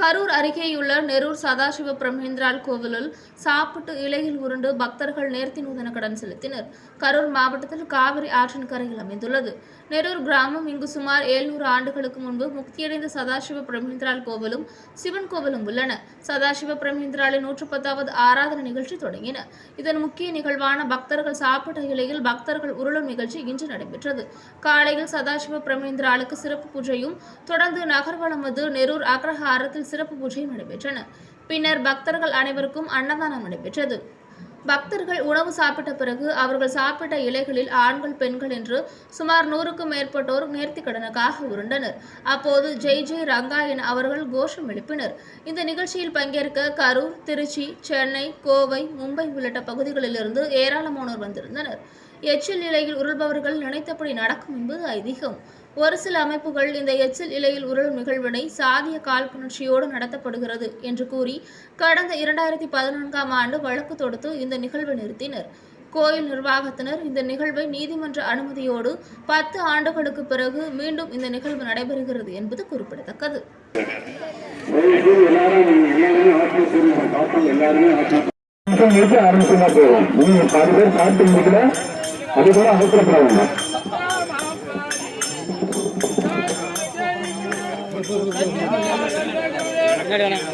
கரூர் அருகேயுள்ள நெரூர் சதாசிவ பிரமேந்திரால் கோவிலில் சாப்பிட்டு இலையில் உருண்டு பக்தர்கள் நேர்த்தி நூதன கடன் செலுத்தினர். கரூர் மாவட்டத்தில் காவிரி ஆற்றின் கரையில் அமைந்துள்ளது. நெரூர் கிராமம் இங்கு சுமார் 700 ஆண்டுகளுக்கு முன்பு முக்தியடைந்த சதாசிவ பிரமேந்திரால் கோவிலும் சிவன் கோவிலும் உள்ளன. சதாசிவ பிரமேந்திராலின் நூற்று பத்தாவது ஆராதனை நிகழ்ச்சி தொடங்கின. இதன் முக்கிய நிகழ்வான பக்தர்கள் சாப்பிட்ட இலையில் பக்தர்கள் உருளும் நிகழ்ச்சி இன்று நடைபெற்றது. காலையில் சதாசிவ பிரமேந்திராலுக்கு சிறப்பு பூஜையும் தொடர்ந்து நகர்வலம் வந்து நெரூர் அக்ரஹாரத்தில் சிறப்பு பூஜையும் நடைபெற்றன. பின்னர் பக்தர்கள் அனைவருக்கும் அன்னதானம் நடைபெற்றது. பக்தர்கள் உணவு சாப்பிட்ட பிறகு அவர்கள் சாப்பிட்ட இலைகளில் ஆண்கள் பெண்கள் என்று சுமார் நூறுக்கும் மேற்பட்டோர் நேர்த்திக்கடனுக்காக உருண்டனர். அப்போது ஜெய் ஜெய் ரங்கா என அவர்கள் கோஷம் எழுப்பினர். இந்த நிகழ்ச்சியில் பங்கேற்க கரூர் திருச்சி சென்னை கோவை மும்பை உள்ளிட்ட பகுதிகளிலிருந்து ஏராளமானோர் வந்திருந்தனர். எச்சில் இலையில் உருள்பவர்கள் நினைத்தபடி நடக்கும் என்பது ஐதீகம். ஒரு சில அமைப்புகள் இந்த எச்சில் இலையில் உருளும் நிகழ்வினை சாதிய காழ்ப்புணர்ச்சியோடு நடத்தப்படுகிறது என்று கூறி கடந்த இரண்டாயிரத்தி பதினான்காம் ஆண்டு வழக்கு தொடுத்து இந்த நிகழ்வை நிறுத்தினர். கோயில் நிர்வாகத்தினர் இந்த நிகழ்வை நீதிமன்ற அனுமதியோடு பத்து ஆண்டுகளுக்கு பிறகு மீண்டும் இந்த நிகழ்வு நடைபெறுகிறது என்பது குறிப்பிடத்தக்கது. தயவுசெய்து போதும். நீங்க பாதி பேர் சாப்பிட்டு முடிக்கல. அது கூட அவசரப்படாதுங்க முன்னாடி வேணாம்